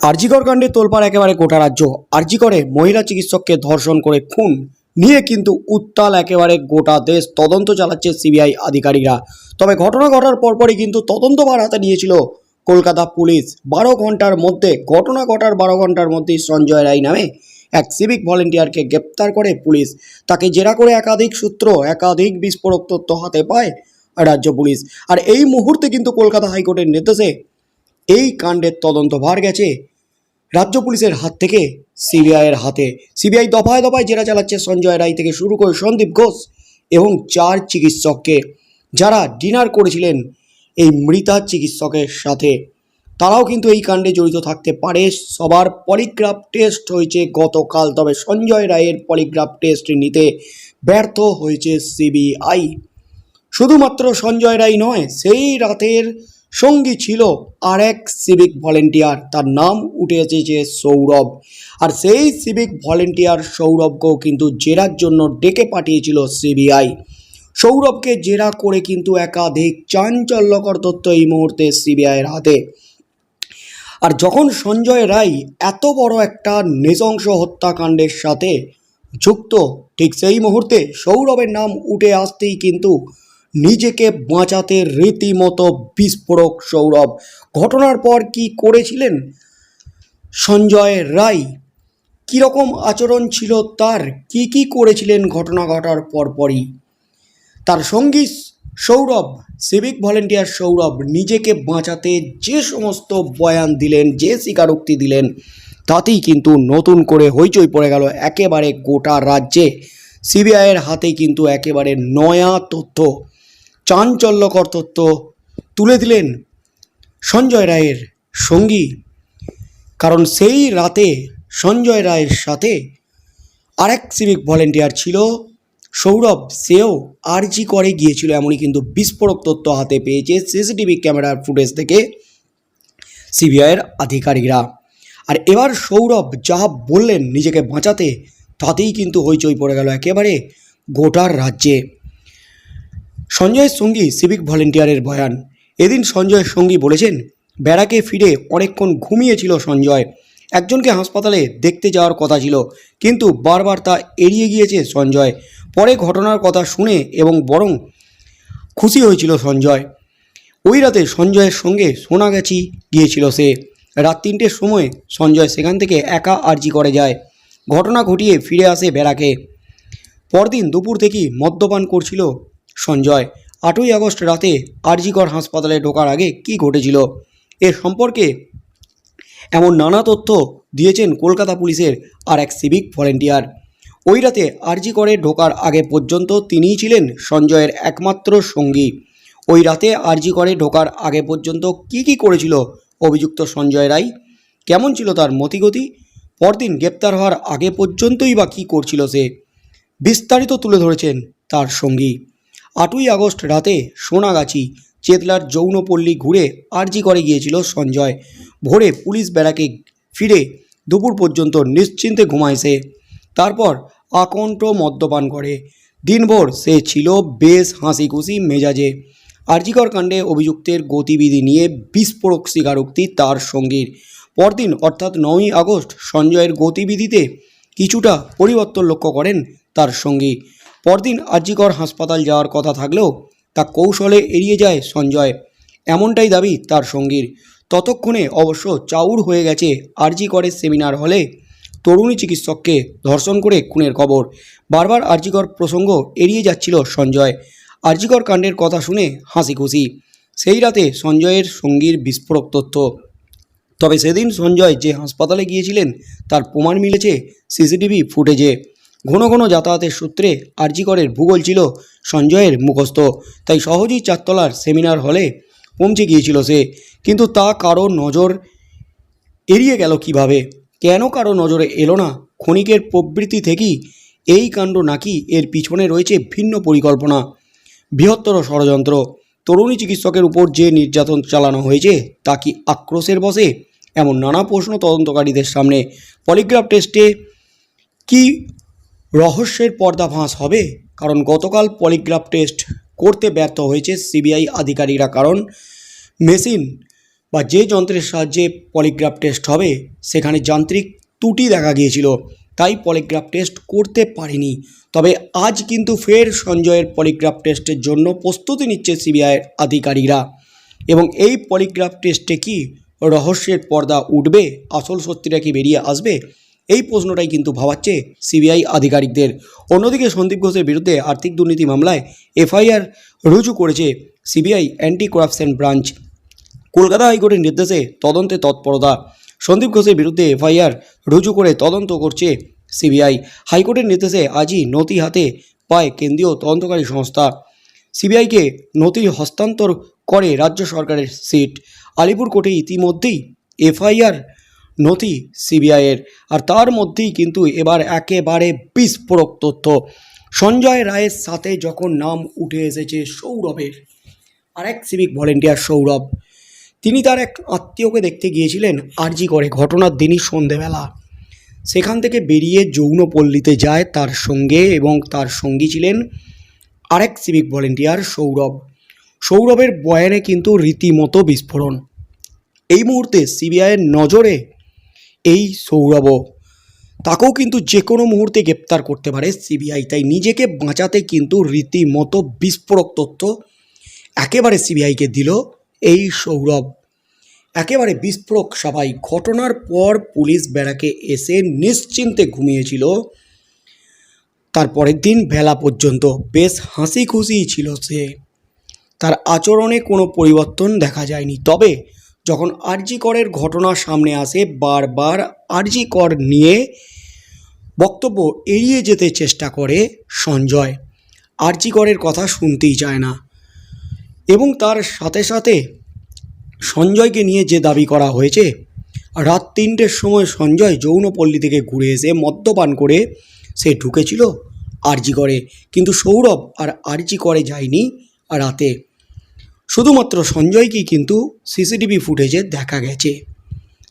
আরজিকর কাণ্ডে তোলপাড় একেবারে গোটা রাজ্য। আরজিকরে মহিলা চিকিৎসককে ধর্ষণ করে খুন। নিয়ে কিন্তু উত্তাল একেবারে গোটা দেশ তদন্ত চালাচ্ছে সিবিআই আধিকারিকরা। তবে ঘটনা ঘটার পরপরই কিন্তু তদন্তভার হাতে নিয়েছিল কলকাতা পুলিশ। বারো ঘণ্টার মধ্যে, ঘটনা ঘটার বারো ঘণ্টার মধ্যেই সঞ্জয় রায় নামে এক সিভিক ভলেন্টিয়ারকে গ্রেপ্তার করে পুলিশ। তাকে জেরা করে একাধিক সূত্র, একাধিক বিস্ফোরক তথ্য হাতে পায় রাজ্য পুলিশ। আর এই মুহূর্তে কিন্তু কলকাতা হাইকোর্টের নির্দেশে এই কাণ্ডের তদন্তভার গেছে রাজ্য পুলিশের হাত থেকে সিবিআইয়ের হাতে। সিবিআই দফায় দফায় জেরা চালাচ্ছে সঞ্জয় রায় থেকে শুরু করে সন্দীপ ঘোষ এবং চার চিকিৎসককে, যারা ডিনার করেছিলেন এই মৃতা চিকিৎসকের সাথে। তারাও কিন্তু এই কাণ্ডে জড়িত থাকতে পারে। সবার পলিগ্রাফ টেস্ট হয়েছে গতকাল, তবে সঞ্জয় রায়ের পলিগ্রাফ টেস্ট নিতে ব্যর্থ হয়েছে সিবিআই। শুধুমাত্র সঞ্জয় রায় নয়, সেই রাতের সঙ্গী ছিল আর এক সিভিক ভলেন্টিয়ার তার নাম উঠে এসেছে সৌরভ। আর সেই সিভিক ভলেন্টিয়ার সৌরভকেও কিন্তু জেরার জন্য ডেকে পাঠিয়েছিল সিবিআই সৌরভকে জেরা করে কিন্তু একাধিক চাঞ্চল্যকর তথ্য এই মুহূর্তে সিবিআইয়ের হাতে। আর যখন সঞ্জয় রায় এত বড় একটা নৃশংস হত্যাকাণ্ডের সাথে যুক্ত, ঠিক সেই মুহূর্তে সৌরভের নাম উঠে আসতেই কিন্তু নিজেকে বাঁচাতে রীতিমতো বিস্ফোরক সৌরভ। ঘটনার পর কি করেছিলেন? সঞ্জয় রায়, কীরকম আচরণ ছিল তার? কি কি করেছিলেন ঘটনা ঘটার পরপরই? তার সঙ্গী সৌরভ সিভিক ভলেন্টিয়ার সৌরভ নিজেকে বাঁচাতে যে সমস্ত বয়ান দিলেন, যে স্বীকারোক্তি দিলেন, তাতেই কিন্তু নতুন করে হইচই পড়ে গেল একেবারে গোটা রাজ্যে। সিবিআইয়ের হাতে কিন্তু একেবারে নয়া তথ্য। চাঞ্চল্যকর তত্ত্ব তুলে দিলেন সঞ্জয় রায়ের সঙ্গী। কারণ সেই রাতে সঞ্জয় রায়ের সাথে আরেক সিভিক ভলেন্টিয়ার ছিল, সৌরভ। সেও আরজি করে গিয়েছিল, এমনই কিন্তু বিস্ফোরক তথ্য হাতে পেয়েছে সিসিটিভি ক্যামেরার ফুটেজ থেকে সিবিআইয়ের আধিকারিকরা। আর এবার সৌরভ যা বললেন নিজেকে বাঁচাতে, তাতেই কিন্তু হইচই পড়ে গেল একেবারে গোটার রাজ্যে। সঞ্জয়ের সঙ্গী সিভিক ভলেন্টিয়ারের বয়ান। এদিন সঞ্জয়ের সঙ্গী বলেছেন ব্যারাকে ফিরে অনেকক্ষণ ঘুমিয়েছিল সঞ্জয়। একজনকে হাসপাতালে দেখতে যাওয়ার কথা ছিল, কিন্তু বারবার তা এড়িয়ে গিয়েছে সঞ্জয়। পরে ঘটনার কথা শুনে এবং বরং খুশি হয়েছিল সঞ্জয়। ওই রাতে সঞ্জয়ের সঙ্গে সোনাগাছি গিয়েছিল সে। রাত তিনটের সময় সঞ্জয় সেখান থেকে একা আর্জি করে যায়। ঘটনা ঘটিয়ে ফিরে আসে ব্যারাকে পরদিন দুপুর থেকেই মদ্যপান করছিল সঞ্জয়, আটই আগস্ট রাতে আরজিকর হাসপাতালে ঢোকার আগে কি ঘটেছিল? এ সম্পর্কে এমন নানা তথ্য দিয়েছেন কলকাতা পুলিশের আর এক সিভিক ভলেন্টিয়ার। ওই রাতে আরজি করে ঢোকার আগে পর্যন্ত তিনিই ছিলেন সঞ্জয়ের একমাত্র সঙ্গী। ওই রাতে আরজি করে ঢোকার আগে পর্যন্ত কি কি করেছিল অভিযুক্ত সঞ্জয় রায়? কেমন ছিল তার মতিগতি? পরদিন গ্রেপ্তার হওয়ার আগে পর্যন্তই বা কী করছিল সে? বিস্তারিত তুলে ধরেছেন তার সঙ্গী। আটই আগস্ট রাতে সোনাগাছি চেতলার যৌনপল্লী ঘুরে আরজি করে গিয়েছিল সঞ্জয়। ভোরে পুলিশ ব্যারাকে ফিরে দুপুর পর্যন্ত নিশ্চিন্তে ঘুমায় সে। তারপর আকণ্ঠ মদ্যপান করে। দিনভর সে ছিল বেশ হাসি খুশি মেজাজে। আরজিকর কাণ্ডে অভিযুক্তের গতিবিধি নিয়ে বিস্ফোরক স্বীকারোক্তি তার সঙ্গীর। পরদিন অর্থাৎ নয়ই আগস্ট সঞ্জয়ের গতিবিধিতে কিছুটা পরিবর্তন লক্ষ্য করেন তার সঙ্গী। পরদিন আরজিকর হাসপাতাল যাওয়ার কথা থাকলেও তা কৌশলে এড়িয়ে যায় সঞ্জয়। এমনটাই দাবি তার সঙ্গীর। ততক্ষণে অবশ্য চাউর হয়ে গেছে আরজি করে সেমিনার হলে তরুণী চিকিৎসককে ধর্ষণ করে খুনের খবর। বারবার আরজিকর প্রসঙ্গ এড়িয়ে যাচ্ছিল সঞ্জয়। আরজিকর কাণ্ডের কথা শুনে হাসি খুশি। সেই রাতে সঞ্জয়ের সঙ্গীর বিস্ফোরক তথ্য। তবে সেদিন সঞ্জয় যে হাসপাতালে গিয়েছিলেন তার প্রমাণ মিলেছে সিসিটিভি ফুটেজে। ঘন ঘন যাতায়াতের সূত্রে আরজিকরের ভূগোল ছিল সঞ্জয়ের মুখস্থ। তাই সহজেই চারতলার সেমিনার হলে পৌঁছে গিয়েছিল সে। কিন্তু তা কারও নজর এড়িয়ে গেল কীভাবে? কেন কারও নজরে এলো না? ক্ষণিকের প্রবৃত্তি থেকেই এই কাণ্ড নাকি এর পিছনে রয়েছে ভিন্ন পরিকল্পনা। বৃহত্তর ষড়যন্ত্র। তরুণী চিকিৎসকের উপর যে নির্যাতন চালানো হয়েছে, তা কি আক্রোশের বসে? এমন নানা প্রশ্ন তদন্তকারীদের সামনে। পলিগ্রাফ টেস্টে কি রহস্যের পর্দা ফাঁস হবে, কারণ গতকাল পলিগ্রাফ টেস্ট করতে ব্যর্থ হয়েছে সিবিআই আধিকারিকরা, কারণ মেশিন বা যে যন্ত্রের সাহায্যে পলিগ্রাফ টেস্ট হবে, সেখানে যান্ত্রিক ত্রুটি দেখা গিয়েছিল, তাই পলিগ্রাফ টেস্ট করতে পারেনি। তবে আজ কিন্তু ফের সঞ্জয়ের পলিগ্রাফ টেস্টের জন্য প্রস্তুতি নিচ্ছে সিবিআইয়ের আধিকারিকরা। এবং এই পলিগ্রাফ টেস্টে কি রহস্যের পর্দা উঠবে, আসল সত্যিটা কি বেরিয়ে আসবে এই প্রশ্নটাই কিন্তু ভাবাচ্ছে সিবিআই আধিকারিকদের। অন্যদিকে সন্দীপ ঘোষের বিরুদ্ধে আর্থিক দুর্নীতি মামলায় এফআইআর রুজু করেছে CBI anti corruption branch. Kolkata হাইকোর্টের নির্দেশে তদন্তে তৎপরতা। সন্দীপ ঘোষের বিরুদ্ধে এফআইআর রুজু করে তদন্ত করছে সিবিআই। হাইকোর্টের নির্দেশে আজই নথি হাতে পায় কেন্দ্রীয় তদন্তকারী সংস্থা। সিবিআইকে নথি হস্তান্তর করে রাজ্য সরকারের সিট। আলিপুর কোর্টে ইতিমধ্যেই এফআইআর নথি সিবিআইয়ের আর তার মধ্যেই কিন্তু এবার একেবারে বিস্ফোরক তথ্য। সঞ্জয় রায়ের সাথে যখন নাম উঠে এসেছে সৌরভের আর এক সিভিক ভলেন্টিয়ার সৌরভ, তিনি তার এক আত্মীয়কে দেখতে গিয়েছিলেন আরজি করে। ঘটনার দিনই সন্ধেবেলা সেখান থেকে বেরিয়ে যৌনপল্লীতে যায় তার সঙ্গে এবং তার সঙ্গী ছিলেন আরেক সিভিক ভলেন্টিয়ার সৌরভ। সৌরভের বয়ানে কিন্তু রীতিমতো বিস্ফোরণ। এই মুহূর্তে সিবিআইয়ের নজরে এই সৌরভও। তাকেও কিন্তু যে কোনো মুহূর্তে গ্রেপ্তার করতে পারে সিবিআই, তাই নিজেকে বাঁচাতে কিন্তু রীতিমতো বিস্ফোরক তথ্য একেবারে সিবিআইকে দিল এই সৌরভ। একেবারে বিস্ফোরক সবাই ঘটনার পর পুলিশ ব্যারাকে এসে নিশ্চিন্তে ঘুমিয়েছিল। তার পরের দিন বেলা পর্যন্ত বেশ হাসি খুশিই ছিল সে। তার আচরণে কোনো পরিবর্তন দেখা যায়নি। তবে যখন আরজি করের ঘটনা সামনে আসে, বারবার আরজি কর নিয়ে বক্তব্য এড়িয়ে যেতে চেষ্টা করে সঞ্জয়। আরজি করের কথা শুনতেই চায় না এবং তার সাথে সাথে সঞ্জয়কে নিয়ে যে দাবি করা হয়েছে, রাত তিনটের সময় সঞ্জয় যৌনপল্লী থেকে ঘুরে এসে মদ্যপান করে সে ঢুকেছিল আরজি করে। কিন্তু সৌরভ আর আরজি করে যায়নি রাতে। শুধুমাত্র সঞ্জয়কেই কিন্তু সিসিটিভি ফুটেজে দেখা গেছে।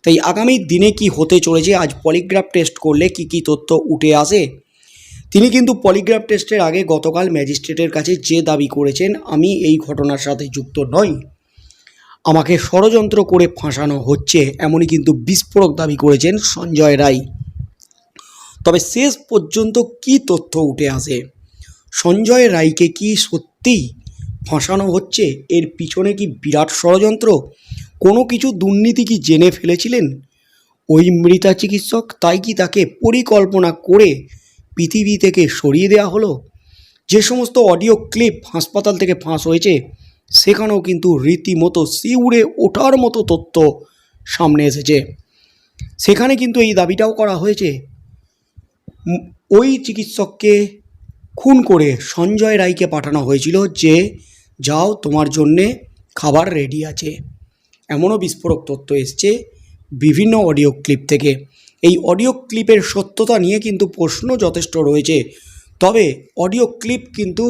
তাই আগামী দিনে কি হতে চলেছে, আজ পলিগ্রাফ টেস্ট করলে কি কি তথ্য উঠে আসে? তিনি কিন্তু পলিগ্রাফ টেস্টের আগে গতকাল ম্যাজিস্ট্রেটের কাছে যে দাবি করেছেন, আমি এই ঘটনার সাথে যুক্ত নই। আমাকে ষড়যন্ত্র করে ফাঁসানো হচ্ছে, এমনই কিন্তু বিস্ফোরক দাবি করেছেন সঞ্জয় রায়। তবে শেষ পর্যন্ত কি তথ্য উঠে আসে? সঞ্জয় রায়কে কি সত্যিই ফাঁসানো হচ্ছে? এর পিছনে কি বিরাট ষড়যন্ত্র? কোনো কিছু দুর্নীতি কি জেনে ফেলেছিলেন? ওই মৃতা চিকিৎসক তাই কি তাকে পরিকল্পনা করে পৃথিবী থেকে সরিয়ে দেওয়া হলো? যে সমস্ত অডিও ক্লিপ হাসপাতাল থেকে ফাঁস হয়েছে, সেখানেও কিন্তু রীতিমতো শিউড়ে ওঠার মতো তথ্য সামনে এসেছে। সেখানে কিন্তু এই দাবিটাও করা হয়েছে। ওই চিকিৎসককে খুন করে সঞ্জয় রায়কে পাঠানো হয়েছিল যে যাও, তোমার জন্যে খাবার রেডি আছে। এমনও বিস্ফোরক তথ্য এসছে বিভিন্ন অডিও ক্লিপ থেকে। এই অডিও ক্লিপের সত্যতা নিয়ে কিন্তু প্রশ্ন যথেষ্ট রয়েছে। তবে অডিও ক্লিপ কিন্তু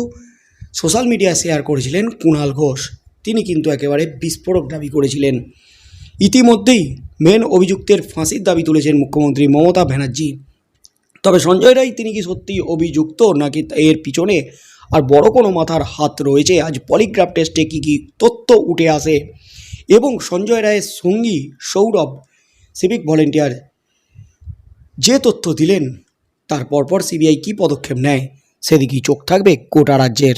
সোশ্যাল মিডিয়া শেয়ার করেছিলেন কুণাল ঘোষ। তিনি কিন্তু একেবারে বিস্ফোরক দাবি করেছিলেন। ইতিমধ্যেই মেন অভিযুক্তের ফাঁসির দাবি তুলেছেন মুখ্যমন্ত্রী মমতা ব্যানার্জি। তবে সঞ্জয় রায়, তিনি কি সত্যি অভিযুক্ত নাকি এর পিছনে আর বড় কোনো মাথার হাত রয়েছে। আজ পলিগ্রাফ টেস্টে কী কী তথ্য উঠে আসে? এবং সঞ্জয় রায়ের সঙ্গী সৌরভ সিভিক ভলেন্টিয়ার যে তথ্য দিলেন, তার পরপর সিবিআই কী পদক্ষেপ নেয়, সেদিকেই চোখ থাকবে গোটা রাজ্যের।